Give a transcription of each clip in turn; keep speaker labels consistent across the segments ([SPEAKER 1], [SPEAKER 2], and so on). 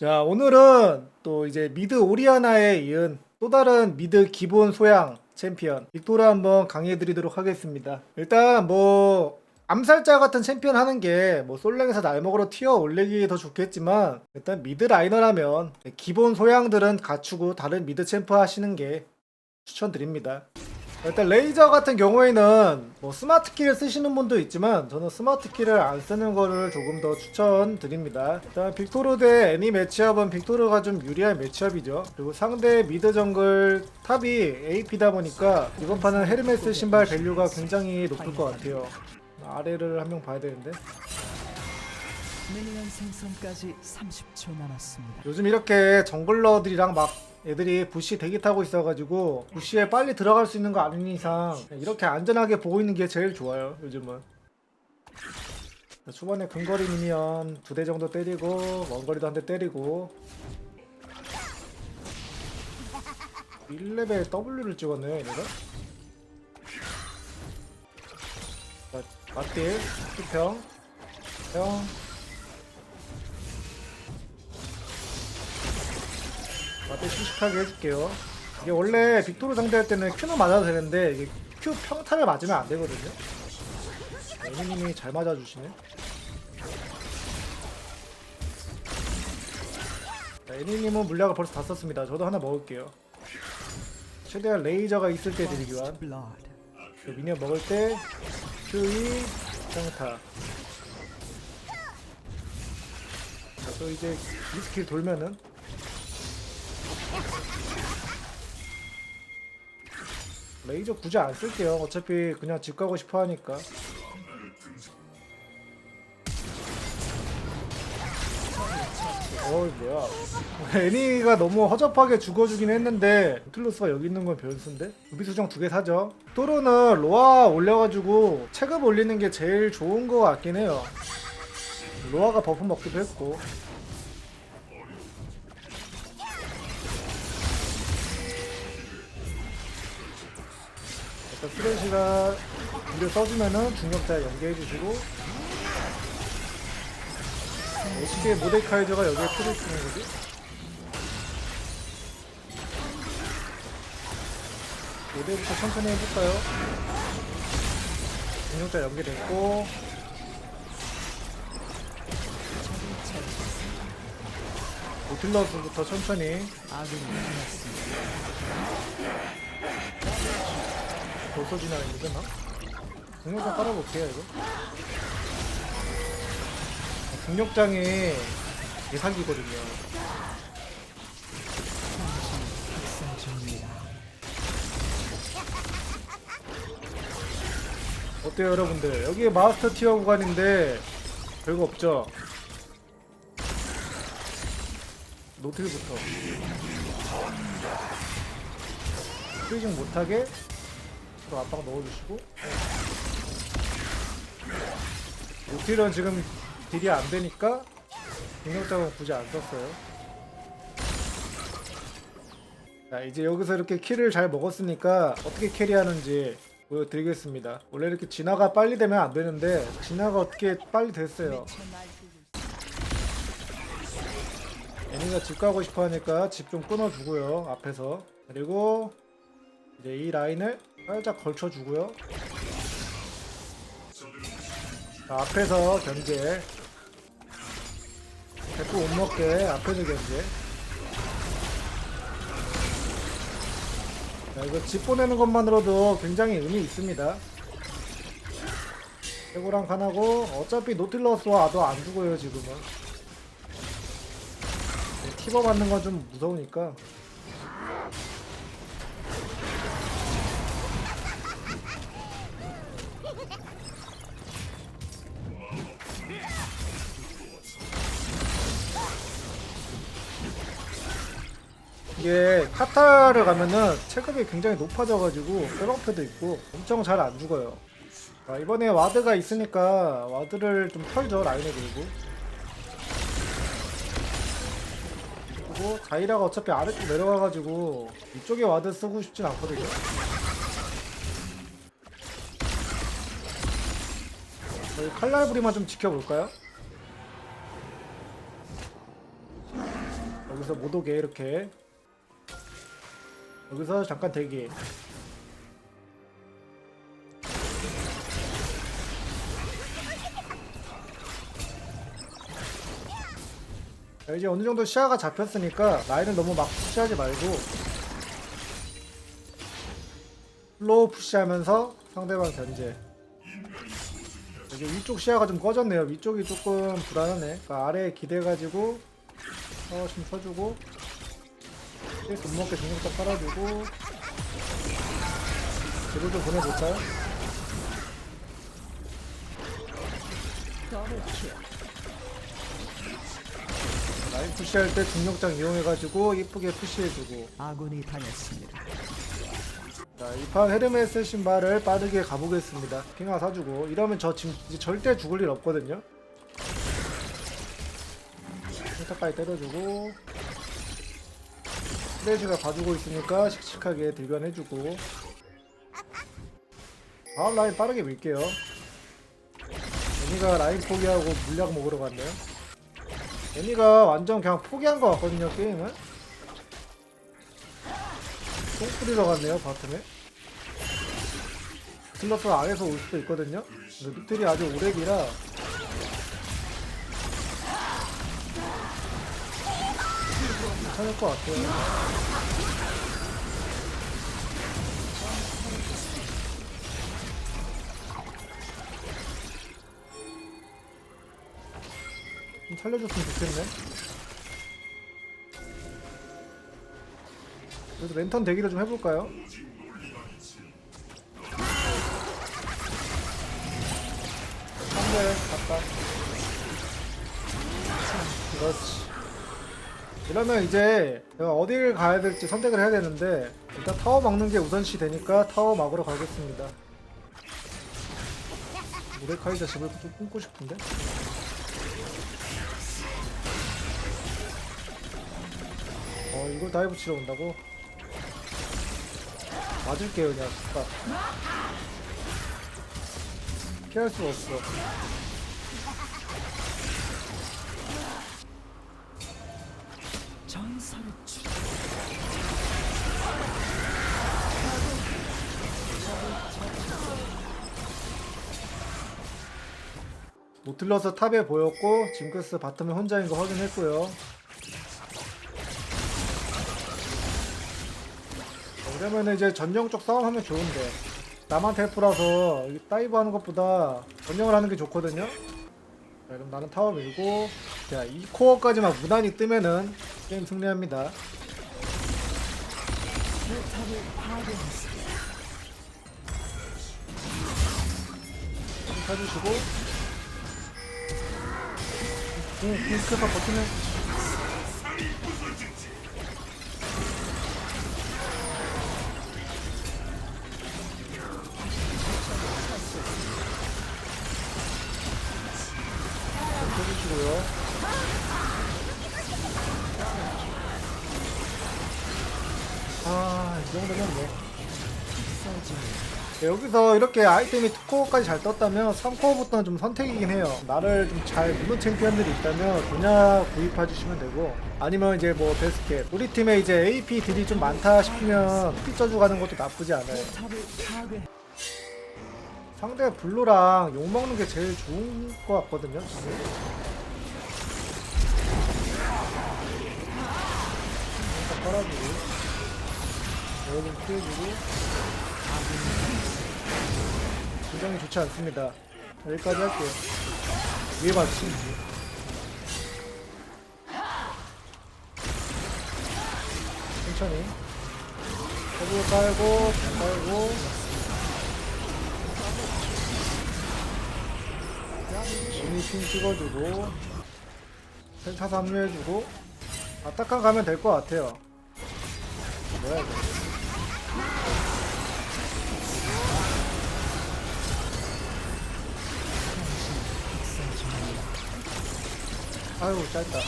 [SPEAKER 1] 자, 오늘은 또 이제 미드 오리아나에 이은 또 다른 미드 기본 소양 챔피언 빅토르 한번 강의해 드리도록 하겠습니다. 일단 뭐 암살자 같은 챔피언 하는 게 뭐 솔랭에서 날먹으로 튀어 올리기 더 좋겠지만 일단 미드 라이너라면 기본 소양들은 갖추고 다른 미드 챔프 하시는 게 추천드립니다. 일단 레이저 같은 경우에는 뭐 스마트 키를 쓰시는 분도 있지만 저는 스마트 키를 안 쓰는 거를 조금 더 추천드립니다. 일단 빅토르 대 애니 매치업은 빅토르가 좀 유리한 매치업이죠. 그리고 상대 미드 정글 탑이 AP다 보니까 이번 판은 헤르메스 신발 밸류가 굉장히 높을 것 같아요. 아래를 한 명 봐야 되는데
[SPEAKER 2] 미니언 생성까지 30초 남았습니다.
[SPEAKER 1] 요즘 이렇게 정글러들이랑 막 애들이 부시 대기 타고 있어가지고 부시에 빨리 들어갈 수 있는 거 아닌 이상 이렇게 안전하게 보고 있는 게 제일 좋아요 요즘은. 초반에 근거리 미니언 두 대 정도 때리고 원거리도 한 대 때리고 1레벨 W를 찍었네요 얘네가. 자, 맞딜 수평 평 맞대 씩씩하게 해줄게요. 이게 원래 빅토르 상대할 때는 큐는 맞아도 되는데 이게 큐 평타를 맞으면 안 되거든요. 애니님이 잘 맞아주시네. 자, 애니님은 물약을 벌써 다 썼습니다. 저도 하나 먹을게요. 최대한 레이저가 있을 때 드리기 위한. 그 미니언 먹을 때 Q2 평타. 자, 또 이제 이 스킬 돌면은 레이저 굳이 안 쓸게요. 어차피 그냥 집 가고 싶어 하니까. 어이 뭐야. 애니가 너무 허접하게 죽어주긴 했는데 노틸러스가 여기 있는 건 변수인데? 루비 수정 두 개 사죠. 토로는 로아 올려가지고 체급 올리는 게 제일 좋은 거 같긴 해요. 로아가 버프 먹기도 했고 일단 쓰레쉬가 무료 써주면은 중력자 연계해주시고 HK 모데카이저가 여기에 틀을 쓰는 거지? 모델부터 천천히 해볼까요? 중력자 연계됐고 노틸러스부터 천천히
[SPEAKER 2] 아군이 끝났습니다.
[SPEAKER 1] 벌써 지나가는데 나? 중력장 깔아볼게요 이거 예사기거든요
[SPEAKER 2] 학살 중입니다.
[SPEAKER 1] 어때요 여러분들 여기 마스터 티어 구간인데 별거 없죠 노틸부터 프리징 못하게 또 압박 넣어주시고. 노틸은 지금 딜이 안 되니까 중력작은 굳이 안 썼어요. 자 이제 여기서 이렇게 킬을 잘 먹었으니까 어떻게 캐리하는지 보여드리겠습니다. 원래 이렇게 진화가 빨리 되면 안 되는데 진화가 어떻게 빨리 됐어요. 애니가 집 가고 싶어 하니까 집 좀 끊어주고요 앞에서. 그리고 이제 이 라인을 살짝 걸쳐주고요. 자, 앞에서 견제. 대포 못 먹게 앞에서 견제. 자, 이거 집 보내는 것만으로도 굉장히 의미 있습니다. 해고랑 칸하고 어차피 노틸러스 와도 안 죽어요 지금은. 티버 맞는 건 좀 무서우니까 이게 카타를 가면은 체급이 굉장히 높아져가지고 쇠방패도 있고 엄청 잘 안 죽어요. 자, 이번에 와드가 있으니까 와드를 좀 털죠 라인에 들고. 그리고 자이라가 어차피 아래쪽 내려가가지고 이쪽에 와드 쓰고 싶진 않거든요. 저희 칼날부리만 좀 지켜볼까요? 여기서 못 오게 이렇게 여기서 잠깐 대기. 자, 이제 어느 정도 시야가 잡혔으니까 라인을 너무 막 푸시하지 말고 슬로우 푸시하면서 상대방 견제. 이게 위쪽 시야가 좀 꺼졌네요. 위쪽이 조금 불안하네. 그러니까 아래에 기대가지고 어, 좀 쳐주고 돈 먹게 중력도 깔아주고 뒤로 좀 보내볼까요? 라인 푸시할 때 중력장 이용해가지고 이쁘게 푸시해주고
[SPEAKER 2] 아군이 당했습니다.
[SPEAKER 1] 자, 이판 헤르메스 신발을 빠르게 가보겠습니다. 핑하 사주고 이러면 저 지금 이제 절대 죽을 일 없거든요. 세타까지 때려주고 스레지가 봐주고 있으니까 씩씩하게 들변해주고 다음 라인 빠르게 밀게요. 애니가 라인 포기하고 물약 먹으러 갔네요. 애니가 완전 그냥 포기한 것 같거든요 게임을. 똥 뿌리러 갔네요 바텀에 슬러프가 안에서 올 수도 있거든요 근데 밑들이 아주 오래기라 괜찮을 것 같아요 좀 살려줬으면 좋겠네 그래도 랜턴 대기를 좀 해볼까요? 한대 갔다. 그렇지. 이러면 이제 내가 어디를 가야 될지 선택을 해야 되는데 일단 타워 막는 게 우선시 되니까 타워 막으러 가겠습니다. 모데카이자 집을 좀 끊고 싶은데? 어 이걸 다이브 치러 온다고? 맞을게요 그냥 딱 피할 수가 없어 노틀러스 탑에 보였고 징크스 바텀에 혼자인 거 확인했고요. 그러면 이제 전령적 싸움하면 좋은데 나만 텔프라서 이 다이브 하는 것보다 전령을 하는 게 좋거든요. 자, 그럼 나는 타워 밀고 자, 이 코어까지만 무난히 뜨면은 게임 승리합니다. 좀 쳐주시고. 응, 핑크가 버티면 네, 여기서 이렇게 아이템이 2코어까지 잘 떴다면 3코어부터는 좀 선택이긴 해요. 나를 좀 잘 무는 챔피언들이 있다면 그냥 구입해 주시면 되고 아니면 이제 뭐 베스켓 우리 팀에 이제 AP 딜이 좀 많다 싶으면 피 쪄주 가는 것도 나쁘지 않아요. 상대 블루랑 욕 먹는 게 제일 좋은 것 같거든요. 지금. 일단 깔아주고 여기 좀 피해주고 굉장히 좋지 않습니다. 여기까지 할게요. 위에 맞지? 천천히 허브 깔고 잘 깔고 유니핀 찍어주고 펜타사 합류해주고 아타칸 가면 될 것 같아요 뭐야 이거 아유 짧다.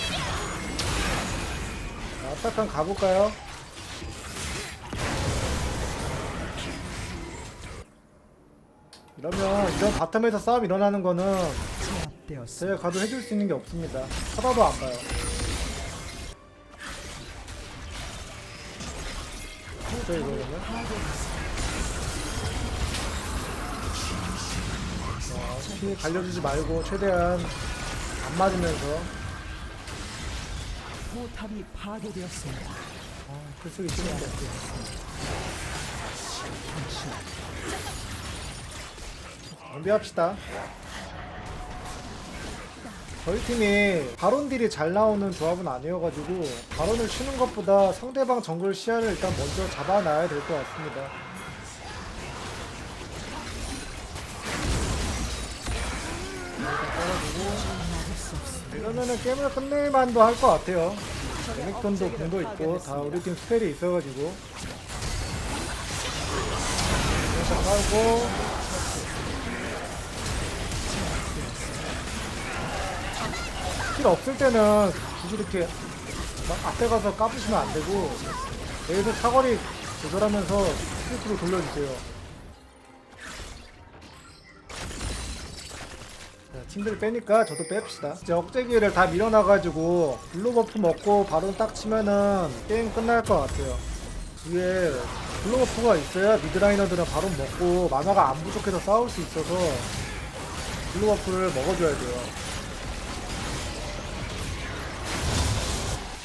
[SPEAKER 1] 아타칸 가볼까요? 이러면 이런 바텀에서 싸움 일어나는 거는 제가 가도 해줄 수 있는 게 없습니다. 하다도 안 가요. 저 이거 그러면 피 갈려주지 말고 최대한 안 맞으면서.
[SPEAKER 2] 포탑이 파괴되었습니다.
[SPEAKER 1] 아, 글쓰기 싫은데 준비합시다 저희 팀이 바론 딜이 잘 나오는 조합은 아니어가지고 바론을 치는 것보다 상대방 정글 시야를 일단 먼저 잡아놔야 될 것 같습니다 이러면은 게임을 끝낼 만도 할 것 같아요. 레넥톤도 공도 있고 다 우리 팀 스펠이 있어가지고. 그래서 깔고. 킬 없을 때는 굳이 이렇게 막 앞에 가서 까부시면 안 되고 여기서 사거리 조절하면서 스위트로 돌려주세요 팀들 빼니까 저도 뺍시다. 이제 억제기를 다 밀어놔가지고 블루 버프 먹고 바로 딱 치면은 게임 끝날 것 같아요. 위에 블루 버프가 있어야 미드라이너들은 바로 먹고 만화가 안 부족해서 싸울 수 있어서 블루 버프를 먹어줘야 돼요.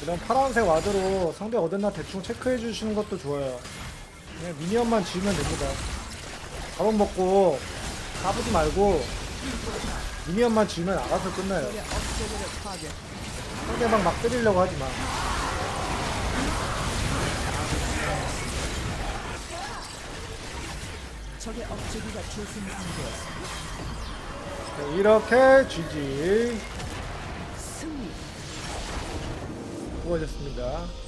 [SPEAKER 1] 이런 파란색 와드로 상대 어딨나 대충 체크해 주시는 것도 좋아요. 그냥 미니언만 지으면 됩니다. 바로 먹고 까부지 말고 미니언만 지으면 알아서 끝나요. 상대방 막 때리려고 하지 마.
[SPEAKER 2] 적의 억제기가.
[SPEAKER 1] 네, 이렇게 GG
[SPEAKER 2] 승리.
[SPEAKER 1] 수고하셨습니다.